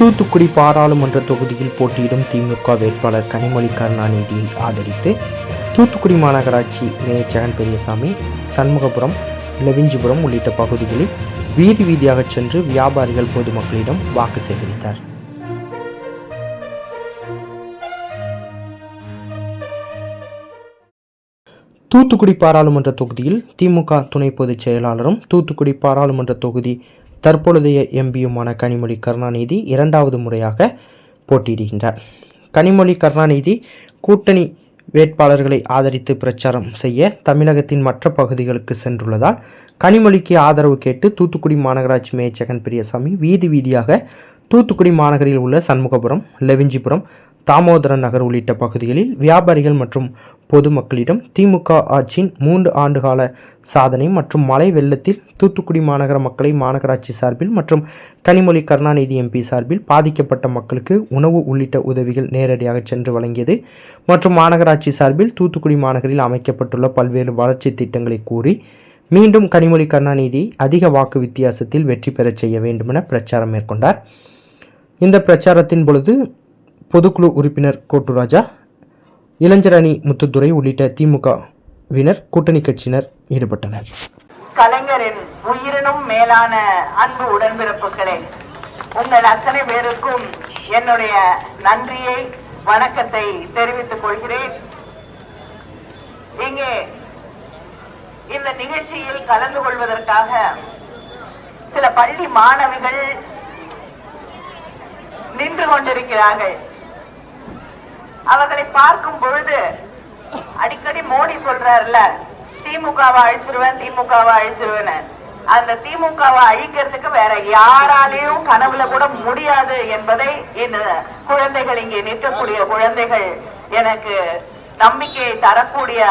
தூத்துக்குடி பாராளுமன்ற தொகுதியில் போட்டியிடும் திமுக வேட்பாளர் கனிமொழி கருணாநிதியை ஆதரித்து தூத்துக்குடி மாநகராட்சி மேயர் ஜெகன் பெரியசாமி சண்முகபுரம் லெவிஞ்சிபுரம் உள்ளிட்ட பகுதிகளில் வீதி வீதியாக சென்று வியாபாரிகள் பொதுமக்களிடம் வாக்கு சேகரித்தார். தூத்துக்குடி பாராளுமன்ற தொகுதியில் திமுக துணை பொதுச் செயலாளரும் தூத்துக்குடி பாராளுமன்ற தொகுதி தற்பொழுதைய எம்பியுமான கனிமொழி கருணாநிதி இரண்டாவது முறையாக போட்டியிடுகின்றார். கனிமொழி கருணாநிதி கூட்டணி வேட்பாளர்களை ஆதரித்து பிரச்சாரம் செய்ய தமிழகத்தின் மற்ற பகுதிகளுக்கு சென்றுள்ளதால் கனிமொழிக்கு ஆதரவு கேட்டு தூத்துக்குடி மாநகராட்சி மேயர் ஜெகன் பிரியசாமி வீதி வீதியாக தூத்துக்குடி மாநகரில் உள்ள சண்முகபுரம் லெவிஞ்சிபுரம் தாமோதரன் நகர் உள்ளிட்ட பகுதிகளில் வியாபாரிகள் மற்றும் பொதுமக்களிடம் திமுக ஆட்சியின் மூன்று ஆண்டுகால சாதனை மற்றும் மழை வெள்ளத்தில் தூத்துக்குடி மாநகர மக்களை மாநகராட்சி சார்பில் மற்றும் கனிமொழி கருணாநிதி எம்பி சார்பில் பாதிக்கப்பட்ட மக்களுக்கு உணவு உள்ளிட்ட உதவிகள் நேரடியாக சென்று வழங்கியது மற்றும் மாநகராட்சி சார்பில் தூத்துக்குடி மாநகரில் அமைக்கப்பட்டுள்ள பல்வேறு வளர்ச்சி திட்டங்களை கூறி மீண்டும் கனிமொழி கருணாநிதி அதிக வாக்கு வித்தியாசத்தில் வெற்றி பெறச் செய்ய வேண்டுமென பிரச்சாரம் மேற்கொண்டார். இந்த பிரச்சாரத்தின் பொழுது பொதுக்குழு உறுப்பினர் கோட்டுராஜா இளைஞர் அணி முத்துத்துறை உள்ளிட்ட திமுகவினர் கூட்டணி கட்சியினர் ஈடுபட்டனர். கலைஞரின் உயிரினும் மேலான அன்பு உடன்பிறப்புகளே உங்கள் அத்தனை பேருக்கும் என்னுடைய நன்றியை வணக்கத்தை தெரிவித்துக் கொள்கிறேன். இங்கே இந்த நிகழ்ச்சியில் கலந்து கொள்வதற்காக சில பள்ளி மாணவிகள் நின்று கொண்டிருக்கிறார்கள். அவர்களை பார்க்கும் பொழுது அடிக்கடி மோடி சொல்றாருல திமுகவை அழிச்சிருவேன் திமுகவை அழிச்சிருவேன் அந்த திமுகவை அழிக்கிறதுக்கு வேற யாராலையும் கனவுல கூட முடியாது என்பதை இந்த குழந்தைகள் இங்கே நிற்கக்கூடிய குழந்தைகள் எனக்கு நம்பிக்கையை தரக்கூடிய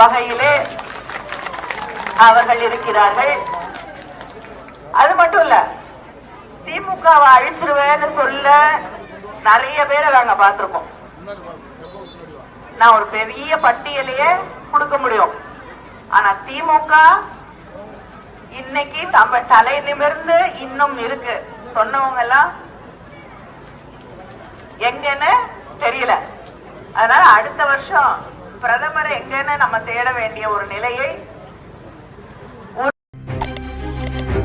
வகையிலே அவர்கள் இருக்கிறார்கள். அது மட்டும் இல்ல அவ அழிச்சிருவேன்னு சொல்ல நிறைய பேரை நாங்க பார்த்திருக்கோம். நான் ஒரு பெரிய பட்டியலையே கொடுக்க முடியும். ஆனா திமுக இன்னைக்கு தம்ப தலை நிமிர்ந்து இன்னும் இருக்கு. சொன்னவங்க எல்லாம் எங்கன்னு தெரியல. அதனால அடுத்த வருஷம் பிரதமர் எங்கன்னு நம்ம தேட வேண்டிய ஒரு நிலையை